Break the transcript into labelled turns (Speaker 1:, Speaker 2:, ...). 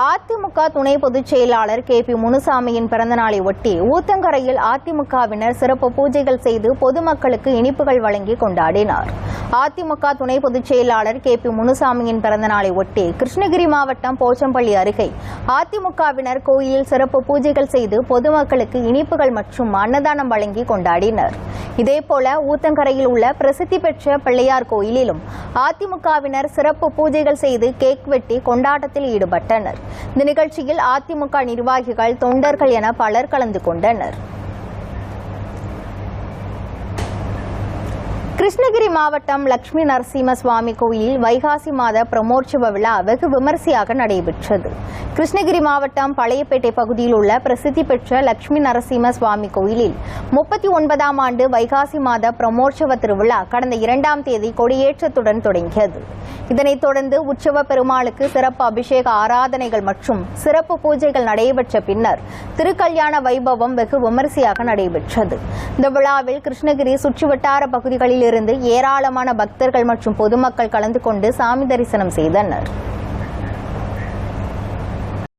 Speaker 1: அதிமுக துணை பொதுச் செயலாளர் கே பி முனுசாமியின் பிறந்தநாளை ஒட்டி ஊத்தங்கரையில் அதிமுகவினர் சிறப்பு பூஜைகள் செய்து பொதுமக்களுக்கு இனிப்புகள் வழங்கி கொண்டாடினார். அதிமுக துணை பொதுச் செயலாளர் கே பி முனுசாமியின் பிறந்தநாளை ஒட்டி கிருஷ்ணகிரி மாவட்டம் போச்சம்பள்ளி அருகே அதிமுகவினர் கோயிலில் சிறப்பு பூஜைகள் செய்து பொதுமக்களுக்கு இனிப்புகள் மற்றும் அன்னதானம் வழங்கி கொண்டாடினர். இதேபோல ஊத்தங்கரையில் உள்ள பிரசித்தி பெற்ற பிள்ளையார் கோயிலிலும் அதிமுகவினர் சிறப்பு பூஜைகள் செய்து கேக் வெட்டி கொண்டாட்டத்தில் ஈடுபட்டனர். இந்த நிகழ்ச்சியில் அதிமுக நிர்வாகிகள் தொண்டர்கள் என பலர் கலந்து கொண்டனர். கிருஷ்ணகிரி மாவட்டம் லட்சுமி நரசிம்ம சுவாமி கோயிலில் வைகாசி மாத பிரமோற்சவ விழா வெகு விமரிசையாக நடைபெற்றது. கிருஷ்ணகிரி மாவட்டம் பழையப்பேட்டை பகுதியில் உள்ள பிரசித்தி பெற்ற லட்சுமி நரசிம்ம சுவாமி கோயிலில் முப்பத்தி ஒன்பதாம் ஆண்டு வைகாசி மாத பிரமோற்சவ திருவிழா கடந்த இரண்டாம் தேதி கொடியேற்றத்துடன் தொடங்கியது. இதனைத் தொடர்ந்து உற்சவ பெருமாளுக்கு சிறப்பு அபிஷேக ஆராதனைகள் மற்றும் சிறப்பு பூஜைகள் நடைபெற்ற பின்னர் திருக்கல்யாண வைபவம் வெகு விமரிசையாக நடைபெற்றது. இந்த விழாவில் கிருஷ்ணகிரி சுற்றுவட்டார பகுதிகளில் இருந்து ஏராளமான பக்தர்கள் மற்றும் பொதுமக்கள் கலந்து கொண்டு சாமி தரிசனம் செய்தனர்.